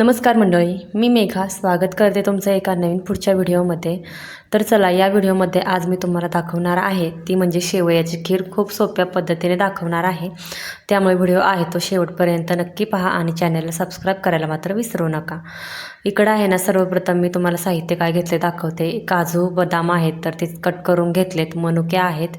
नमस्कार मंडळी मी मेघा. स्वागत करते तुमचं एका नवीन पुढच्या व्हिडिओमध्ये. तर चला या व्हिडिओमध्ये आज मी तुम्हाला दाखवणार आहे. ती म्हणजे शेवयाची खीर खूप सोप्या पद्धतीने दाखवणार आहे. त्यामुळे व्हिडिओ आहे तो शेवटपर्यंत नक्की पहा आणि चॅनलला सबस्क्राईब करायला मात्र विसरू नका. इकडं आहे ना सर्वप्रथम मी तुम्हाला साहित्य काय घेतले दाखवते. काजू बदाम आहेत तर ते कट करून घेतलेत. मनुके आहेत.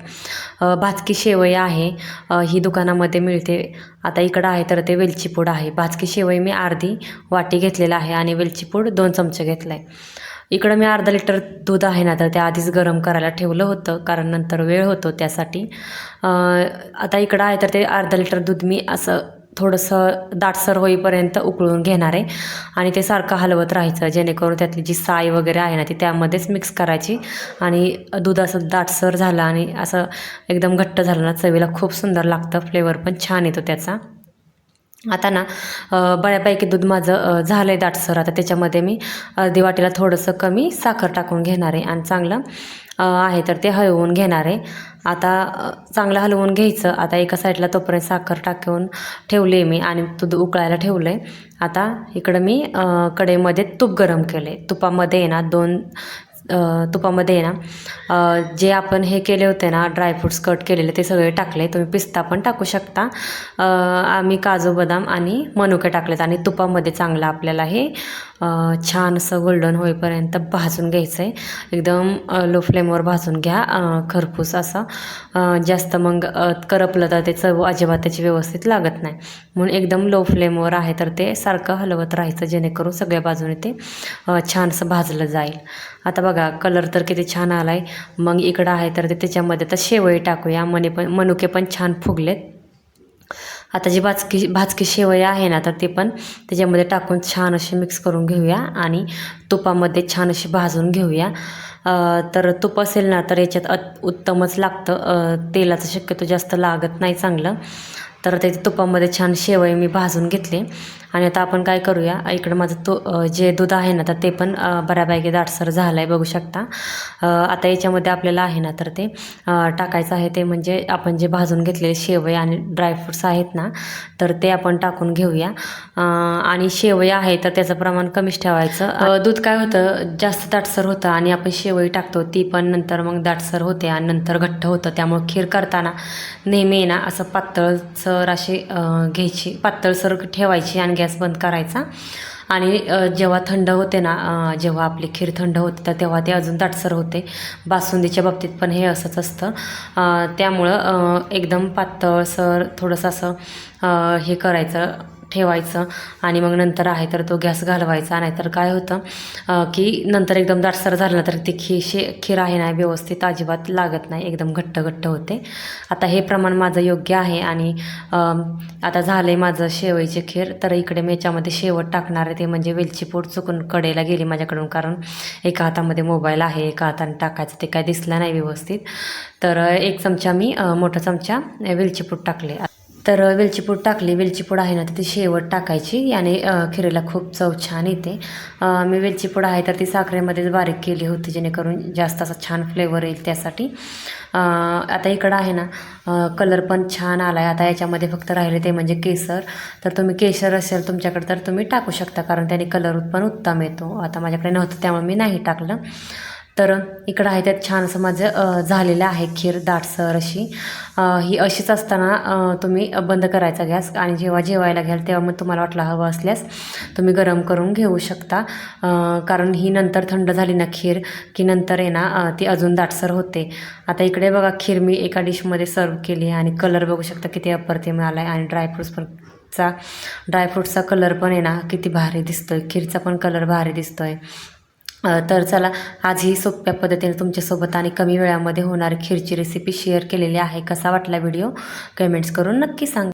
भाजकी शेवई आहे. ही दुकानामध्ये मिळते. आता इकडं आहे तर ते वेलची पूड आहे. भाजकी शेवई मी अर्धी वाटी घेतलेला आहे आणि वेलची पूड दोन चमचे घेतला आहे इकडं मी अर्धा लिटर दूध आहे ना तर ते आधीच गरम करायला ठेवलं होतं कारण नंतर वेळ होतो त्यासाठी. आता इकडं आहे तर ते अर्धा लिटर दूध मी असं थोडंसं दाटसर होईपर्यंत उकळून घेणार आहे. आणि ते सारखं हलवत राहायचं जेणेकरून त्यातली जी साय वगैरे आहे ना ती त्यामध्येच मिक्स करायची. आणि दूध असं दाटसर झालं आणि असं एकदम घट्ट झालं ना चवीला खूप सुंदर लागतं. फ्लेवर पण छान येतो त्याचा. आता ना बऱ्यापैकी दूध माझं झालं आहे दाटसर. आता त्याच्यामध्ये मी अर्धी वाटीला थोडंसं कमी साखर टाकून घेणार आहे. आणि चांगलं आहे तर ते हलवून घेणार आहे. आता चांगलं हलवून घ्यायचं. आता एका साईडला तोपर्यंत साखर टाकून ठेवली आहे मी आणि दूध उकळायला ठेवलं आहे आता इकडं मी अ, कढईमध्ये तूप गरम केलं आहे तुपामध्ये ना दोन तुपामध्ये आहे ना जे आपण हे केले होते ना ड्रायफ्रूट्स कट केलेले ते सगळे टाकले. तुम्ही पिस्ता पण टाकू शकता. आम्ही काजू बदाम आणि मनुके टाकलेत. आणि तुपामध्ये चांगलं आपल्याला हे छान असं गोल्डन होईपर्यंत भाजून घ्यायचं आहे एकदम लो फ्लेमवर भाजून घ्या. खरपूस असं. जास्त मग करपलं तर ते चव अजिबात त्याची व्यवस्थित लागत नाही. म्हणून एकदम लो फ्लेमवर आहे तर ते सारखं हलवत राहायचं जेणेकरून सगळ्या बाजूने ते छानसं भाजलं जाईल. आता बघा कलर तर किती छान आला आहे मग इकडं आहे तर ते त्याच्यामध्ये तर शेवई टाकूया. मने पण मनुके पण छान फुगलेत. आता जी भाजकी भाजकी शेवई आहे ना तर ते पण त्याच्यामध्ये टाकून छान अशी मिक्स करून घेऊया आणि तुपामध्ये छान अशी भाजून घेऊया. तर तूप असेल ना तर याच्यात अत उत्तमच लागतं. तेलाचं शक्यतो जास्त लागत नाही चांगलं. तर ते तुपामध्ये छान शेवई मी भाजून घेतले. आणि आता आपण काय करूया? इकडं माझं तो जे दूध आहे ना तर ते पण बऱ्यापैकी दाटसर झालं आहे बघू शकता. आता याच्यामध्ये आपल्याला आहे ना तर ते टाकायचं आहे ते म्हणजे आपण जे भाजून घेतलेले शेवई आणि ड्रायफ्रुट्स आहेत ना तर ते आपण टाकून घेऊया. आणि शेवई आहे तर त्याचं प्रमाण कमीच ठेवायचं. दूध काय होतं जास्त दाटसर होतं आणि आपण शेवई टाकतो ती पण नंतर मग दाटसर होते आणि नंतर घट्ट होतं. त्यामुळे खीर करताना नेहमी ना असं पातळसर अशी घ्यायची पातळसर ठेवायची आणि गॅस बंद करायचा. आणि जेव्हा थंड होते ना जेव्हा आपली खीर थंड होते तर तेव्हा ते अजून दाटसर होते. बासुंदीच्या बाबतीत पण हे असंच असतं. त्यामुळं एकदम पातळसर थोडंसं असं हे करायचं. ठेवायचं आणि मग नंतर आहे तर तो गॅस घालवायचा. नाहीतर काय होतं की नंतर एकदम दाटसर झालं ना तर ती खी शे खीर आहे ना व्यवस्थित अजिबात लागत नाही. एकदम घट्ट घट्ट होते. आता हे प्रमाण माझं योग्य आहे आणि आता झालं आहे माझं शेवईची खीर. तर इकडे मी याच्यामध्ये शेवट टाकणार आहे. ते म्हणजे वेलची पूड चुकून कडेला गेली माझ्याकडून कारण एका हातामध्ये मोबाईल आहे एका हाताने टाकायचं ते काय दिसलं नाही व्यवस्थित. तर एक चमचा मी मोठा चमचा अ, वेलची पूड टाकले. तर वेलचीपूड टाकली. वेलचीपूड आहे ना तर ती शेवट टाकायची याने खिरीला खूप चव छान येते. मी वेलचीपूड आहे तर ती साखरेमध्येच बारीक केली होती जेणेकरून जास्त असा छान फ्लेवर येईल त्यासाठी. आता इकडं आहे ना कलर पण छान आला आहे आता याच्यामध्ये फक्त राहिले ते म्हणजे केसर. तर तुम्ही केशर असेल तुमच्याकडे तर तुम्ही टाकू शकता कारण त्याने कलर पण उत्तम येतो. आता माझ्याकडे नव्हतं त्यामुळे मी नाही टाकलं. तर इकडं आहे त्यात छान असं माझं झालेलं आहे खीर दाटसर अशी. ही अशीच असताना तुम्ही बंद करायचा गॅस आणि जेव्हा जेवायला घ्याल तेव्हा मग तुम्हाला वाटलं हवं असल्यास तुम्ही गरम करून घेऊ शकता. कारण ही नंतर थंड झाली ना खीर की नंतर आहे ना ती अजून दाटसर होते. आता इकडे बघा खीर मी एका डिशमध्ये सर्व केली आहे आणि कलर बघू शकता किती अप्रतिम आला आहे आणि ड्रायफ्रूट्स पण चा ड्रायफ्रूटचा कलर पण आहे ना किती भारी दिसतोय. खीरचा पण कलर भारी दिसतोय. आहे तर चला आज ही सोप्या पद्धतीने तुमच्यासोबत आणि कमी वेळामध्ये होणारी खीरची रेसिपी शेअर केलेली आहे. कसा वाटला व्हिडिओ कमेंट्स करून नक्की सांगा.